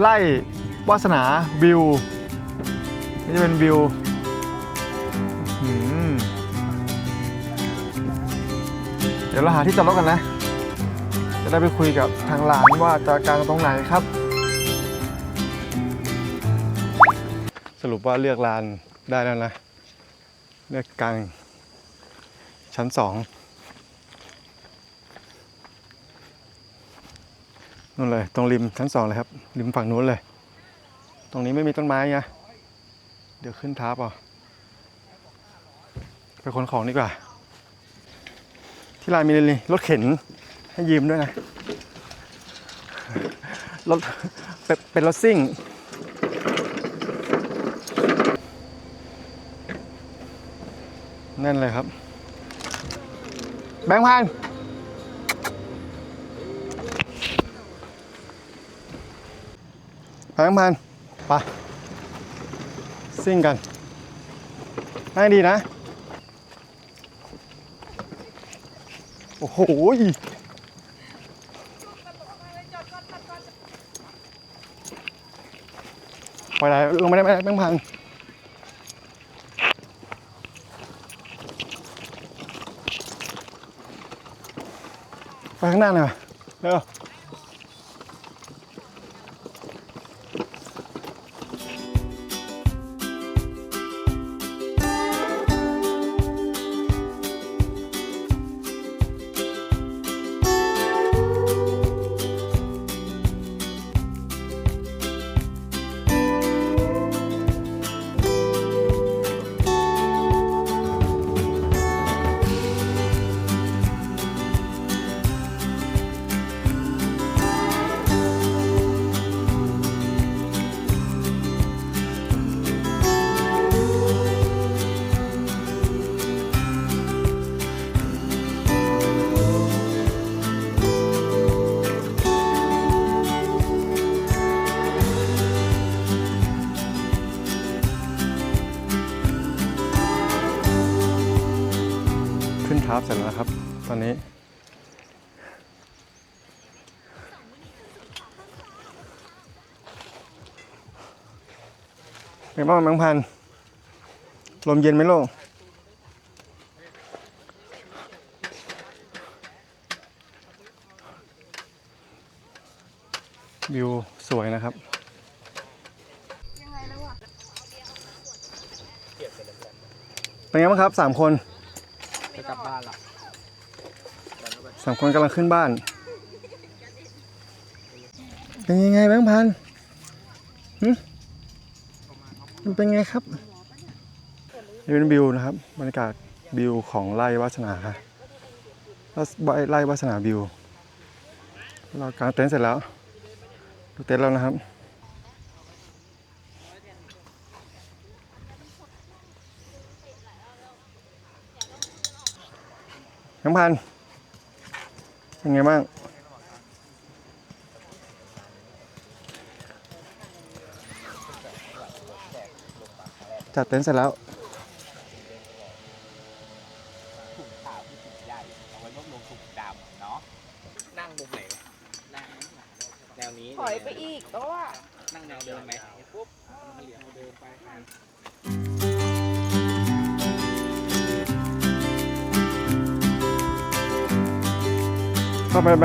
ไล่วาสนาวิวนี่จะเป็นวิวเดี๋ยวเราหาที่จอดรถกันนะ จะได้ไปคุยกับทางหลานว่าจะกางตรงไหนครับ สรุปว่าเลือกลานได้แล้วนะ เลือกกลางชั้นสอง นู่นเลย ตรงริมชั้นสองเลยครับ ริมฝั่งนู้นเลย ตรงนี้ไม่มีต้นไม้ไงเดี๋ยวขึ้นทับเอะไปขนของดีกว่า ที่ลานมีรถเข็นให้ยืมด้วยนะรถเป็นรถซิ่งนั่นเลยครับ แบงค์พัน แบงค์พันไปซิ่งกันนั่งดีนะ โอ้โหไปไหนลงไม่ได้ไม่ได้แบงพันไปข้างหน้าหน่อยเร็ว ร็จแล้วครับ ตอนนี้ เป็นบ้างแบงพัน ลมเย็นไหมโลกวิวสวยนะครับเป็นไงบ้างครับสามคน จะกลับบ้านละ สามคนกำลังขึ้นบ้าน เป็นยังไงแบงค์พันหึมันเป็นไงครับนี่เป็นวิวนะครับบรรยากาศวิวของไร่วาสนาไร่วาสนาวิว เรากางเต็นท์เสร็จแล้วดูเต็นท์แล้วนะครับน้ำพัน เป็นไงบ้างจัดเต็นท์เสร็จแล้ว เข้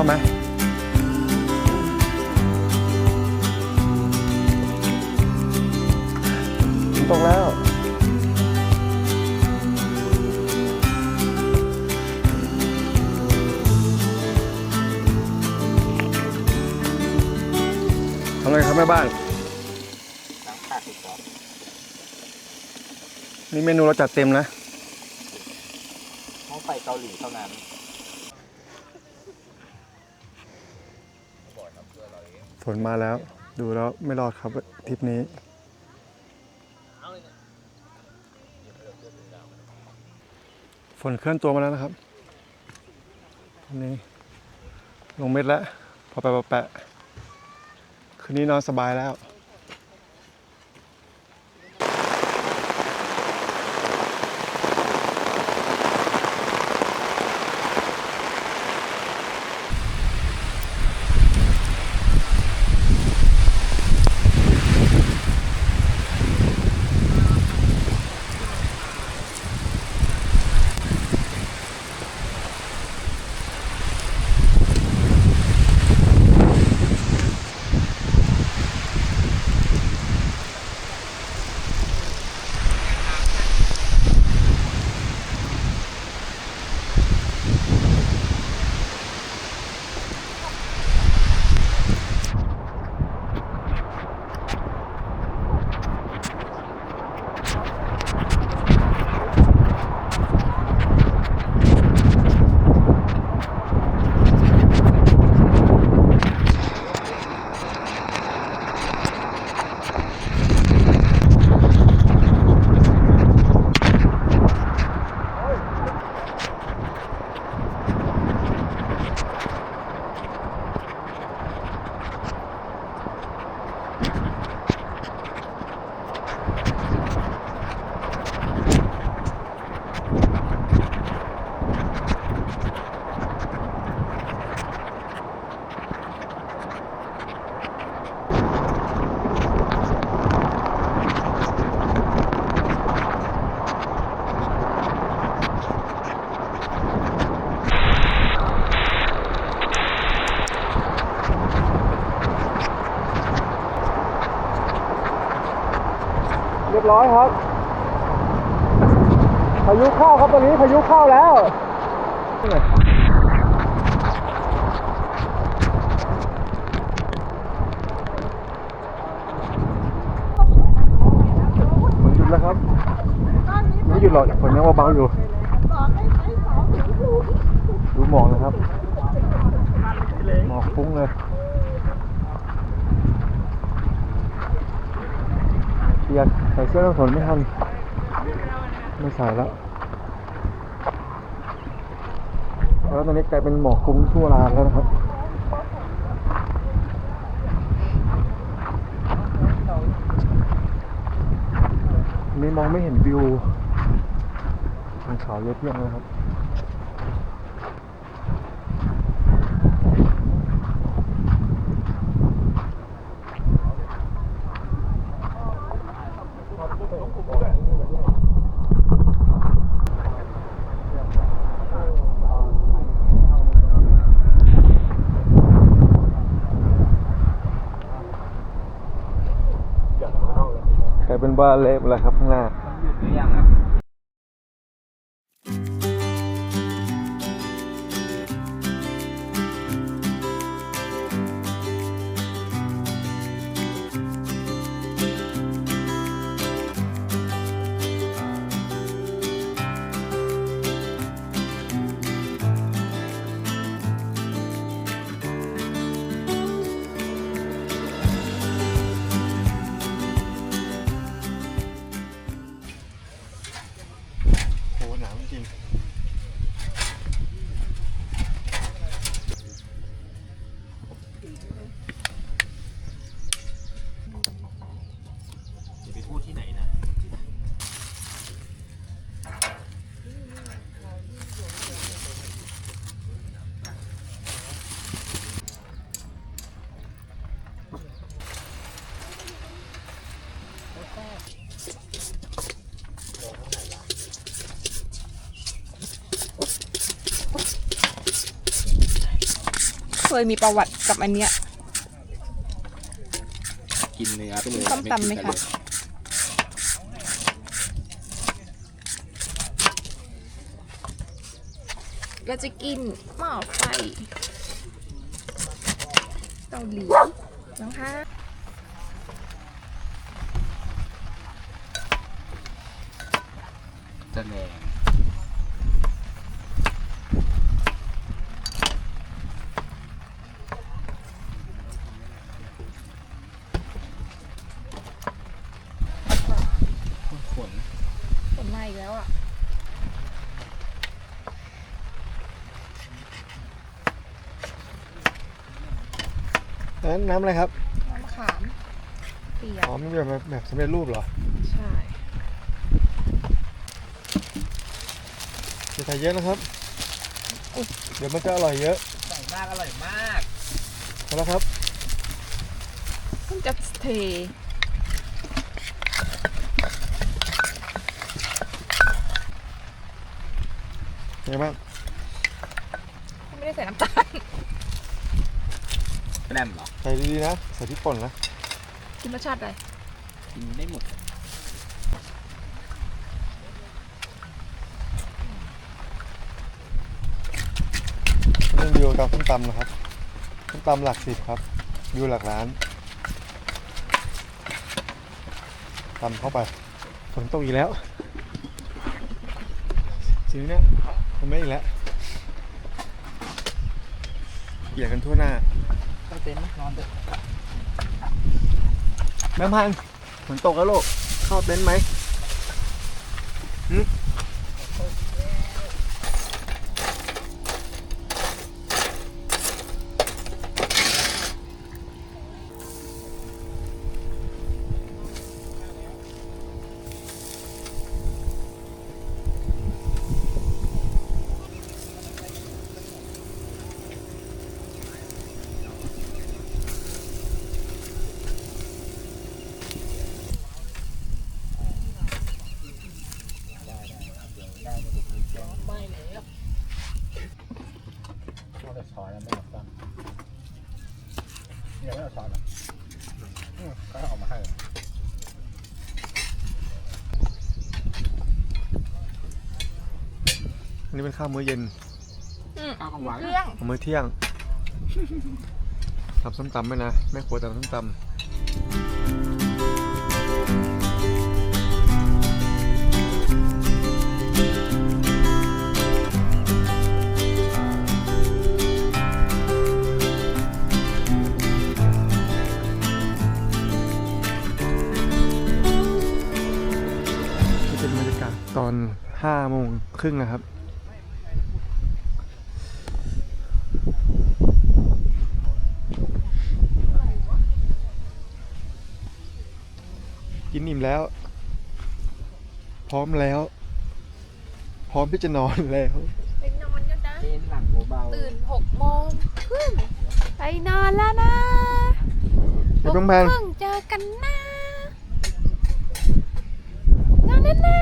าไปแนี่เมนูเราจัดเต็มนะห้องไฟเกาหลีเท่านั้นฝนมาแล้ว ดูแล้วไม่รอดครับทริปนี้ฝนเคลื่อนตัวมาแล้วนะครับตอนนี้ลงเม็ดแล้ว พอไปปะแปะคืนนี้นอนสบายแล้ว ตอนนี้พายุเข้าแล้วฝนหยุดแล้วครับไม่หยุดหรอกฝนยังว่าเบาอยู่ ดูหมอกนะครับ หมอกฟุ้งเลยเปียกใส่เสื้อกันฝนไม่ทันไม่ใส่แล้ว แล้วตอนนี้กลายเป็นหมอกคลุ้งทั่วลานแล้วนะครับนี่มองไม่เห็นวิวของเขาเยอะเพียงเลยครับ กลาย เป็นบ้านเละไปแล้วครับข้างหน้า ยมีประวัติกับอันเนี้ย กินเนื้อไปเลยส้มตำไหมคะเราจะกินหม้อไฟเกาหลีนะคะจะแรงฝน ฝนมาอีกแล้วอะ นั้นน้ำอะไรครับน้ำมะขามเปียกอ๋อมันแบบแบบสำเร็จรูปเหรอใช่อย่าใส่เยอะนะครับเดี๋ยวมันจะอร่อยเยอะใส่มากอร่อยมากพอแล้วครับเพิ่งจะเทเป็นไงบ้างไม่ได้ใส่น้ำตาล แรมเหรอใส่ดีๆนะ ใส่พริกป่นนะ กินรสชาติอะไรกินได้หมดเรื่องวิวกับส้มตำนะครับส้มตำหลักสิบครับวิวหลักล้านตำเข้าไปฝนตกอีกแล้วจริงเนี่ยมันไม่อีกแล้วเกี่ยกันทั่วหน้าเข้าเต็นท์นอนเถอะแม่พันธ์ฝนตกแล้วลูกเข้าเต็นท์ไหมหึอันนี้ เป็นข้าวมื้อเย็นอืมข้าวของหวานเครื่องมื้อเที่ยงทำส้มตำไหมนะแม่ครัวทำส้มตำนี่เป็นบรรยากาศตอนห้าโมงครึ่งนะครับ กินอิ่มแล้ว พร้อมแล้ว พร้อมที่จะนอนแล้ว ไปนอนกันนะเต็นท์หลังเบาตื่นหกโมงครึ่งไปนอนแล้วนะไอ้บ้างแพน หกโมครึ่งเจอกันนะนอนแล้วนะ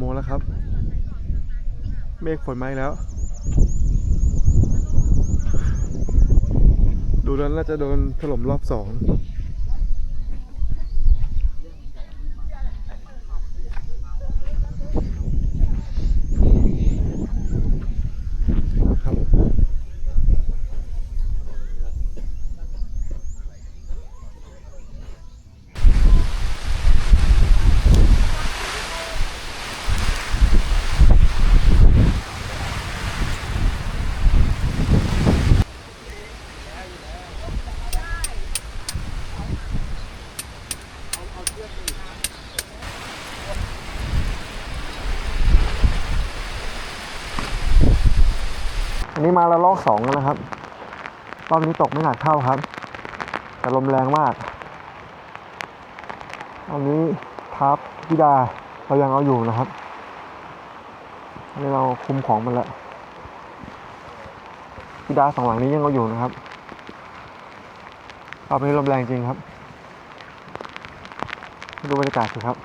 โมงแล้วครับ เมฆฝนมาแล้ว ดูแล้วน่าจะโดนถล่มรอบสอง มาแล้วลอกสองนะครับ รอบนี้ตกไม่หนักเท่าครับ แต่ลมแรงมากอันนี้ทับพิดาเรายังเอาอยู่นะครับอันนี้เราคุมของมันแล้วพิดาสองหลังนี้ยังเอาอยู่นะครับรอบนี้ลมแรงจริงครับ ดูบรรยากาศสิครับ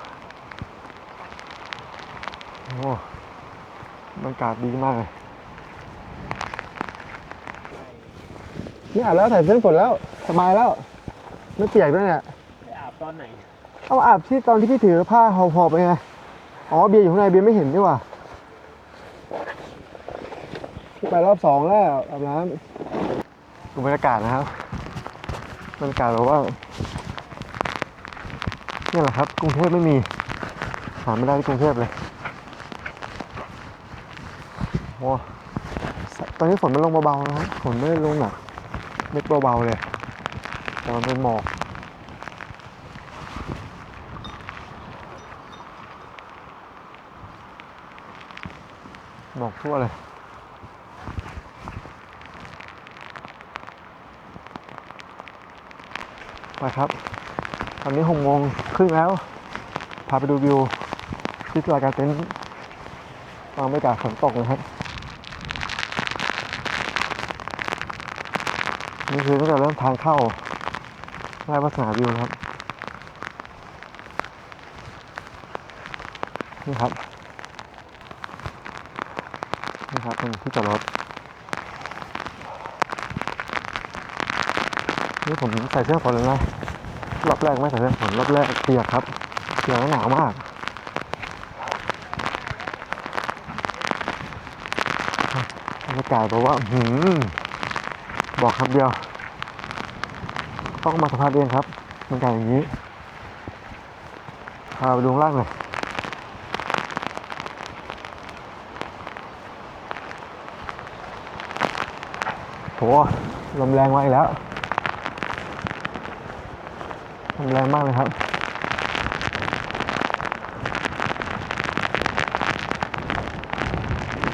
โอ้บรรยากาศดีมากเลย นี่อาบแล้วใส่เสื้อฝนแล้ว สบายแล้ว ไม่เปียกด้วยเนี่ยๆไปอาบตอนไหน เอาอาบที่ตอนที่พี่ถือผ้าห่อๆไปไง อ๋อเบียร์อยู่ข้างในเบียร์ไม่เห็นนี่หว่าไปรอบสองแล้วอาบน้ำดูบรรยากาศนะครับบรรยากาศแบบว่าเนี่ยแหละครับกรุงเทพไม่มีหาไม่ได้ที่กรุงเทพเลยโอ้ตอนนี้ฝนมันลงเบาๆนะครับฝนไม่ได้ลงหนักเม็ดเบาๆเลยแต่มันเป็นหมอกหมอกทั่วเลยไปครับ ตอนนี้หกโมงครึ่งแล้ว พาไปดูวิวที่ตลาการเต็นท์ตอนบรรยากาศฝนตกนะครับ นี่คือตั้งแต่เริ่มทางเข้าไร่วัฒนาวิวครับ นี่ครับ นี่ครับเป็นที่จอดรถนี่ผมใส่เสื้อฝนเลยนะรอบแรกไม่ใส่เสื้อฝนรอบแรกเปียกครับเปียกหนาวมากบรรยากาศแบบว่าหืมบอกคำเดียว ต้องมาสัมผัสเองครับบรรยากาศอย่างนี้พาไปดูล่างหน่อยโหลมแรงมาอีกแล้วลมแรงมากเลยครับ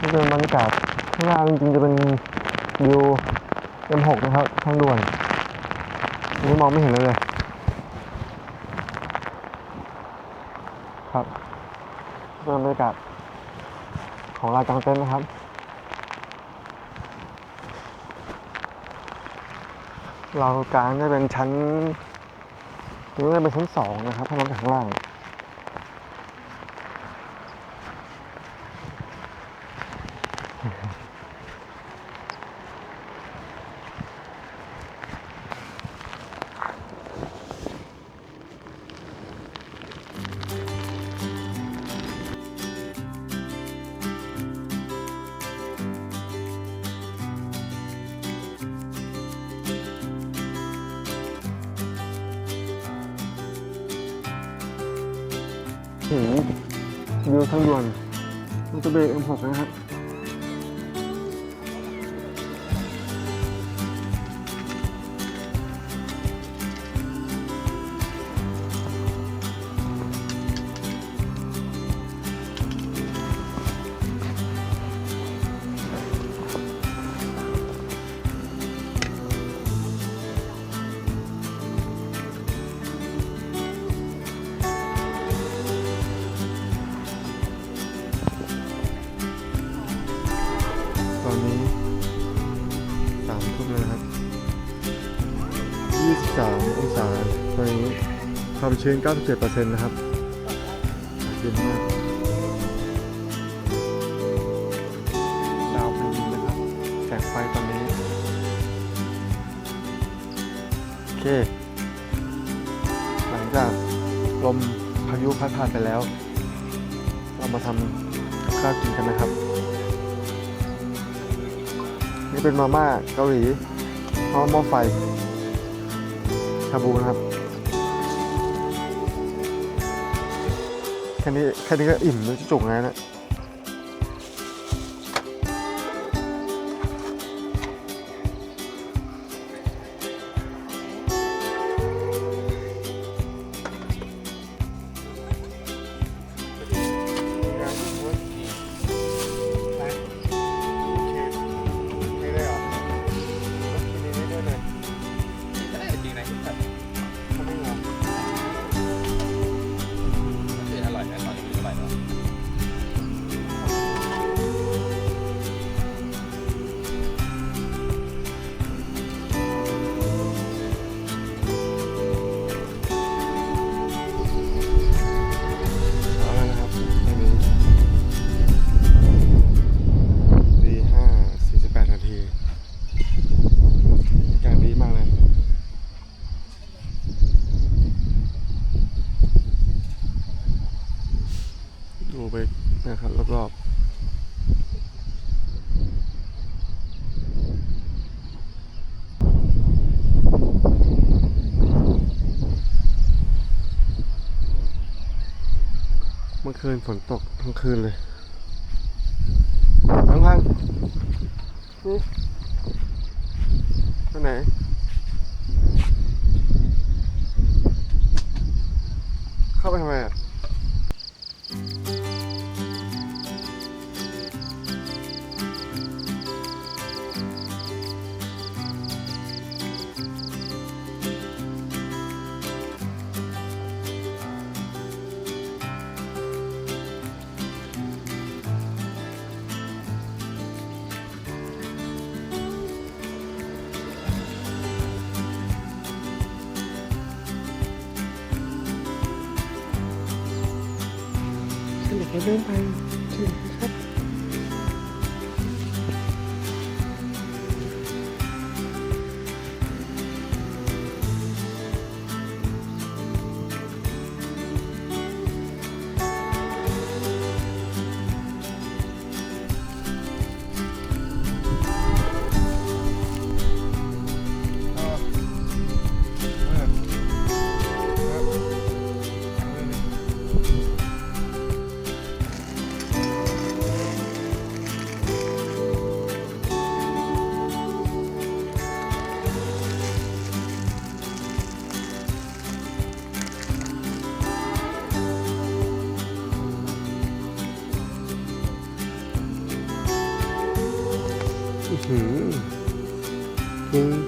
นี่เป็นบรรยากาศข้างหน้าจริงๆจะเป็นวิว M6 นะครับทางด่วน นนี้มองไม่เห็นเลยเลย ครับเป็นบรรยากาศของลานกลางเต็นท์นะครับเรากลางจะเป็นชั้นตรงนี้เป็นชั้นสองนะครับถ้ามองจากข้างล่าง วิวทางด่วนมันจะเบรกเอ็มหกนะครับ ชื้น 97%นะครับเย็นมากดาวเป็นดินนะครับ แสงไฟตอนนี้ โอเค หลังจากลมพายุพัดผ่านไปแล้ว เรามาทำกับข้าวกินกันนะครับ นี่เป็นมาม่าเกาหลีหม้อหม้อไฟชาบูนะครับ แค่นี้แค่นี้ก็อิ่มแล้วจุกแล้วนะ คืนฝนตกทั้งคืนเลยพังพังนี่ไปไหนเข้าไปทำไมอะ ฉัน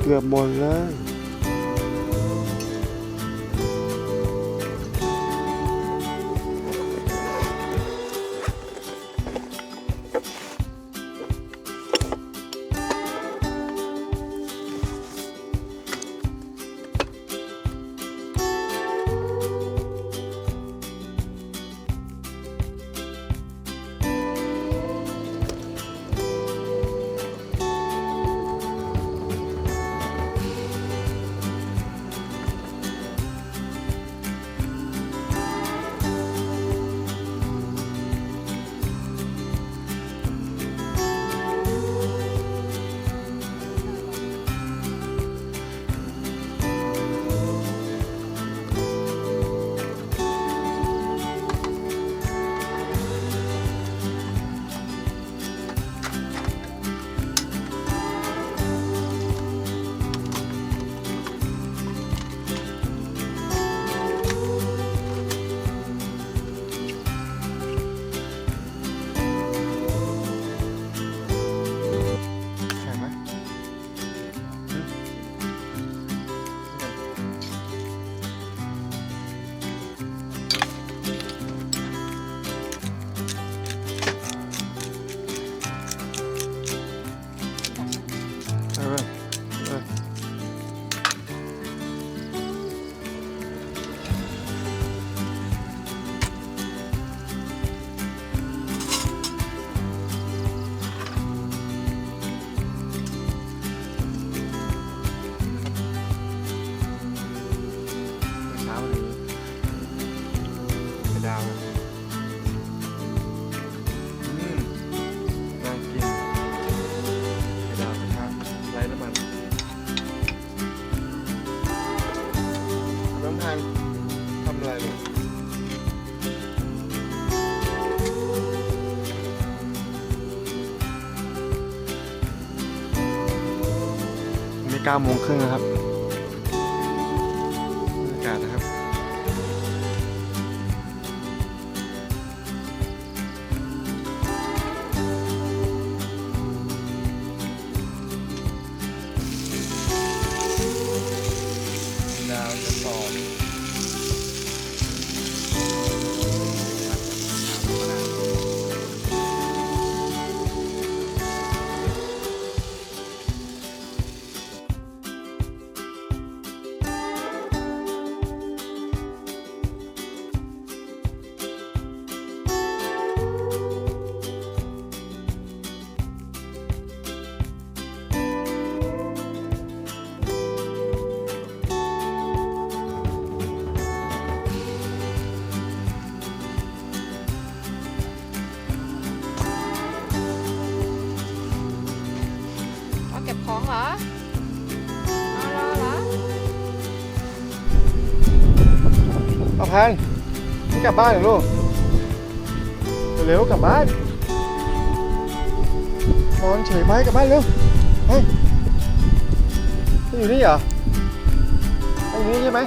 เกือบหมดเลย 9โมงครึ่งนะครับ อากาศนะครับ เอาพันไม่กลับบ้านเหรอลูก เร็วๆกลับบ้านนอนเฉยไปกลับบ้านเร็วเฮ้ยอยู่นี่เหรออยู่นี่ใช่ไหม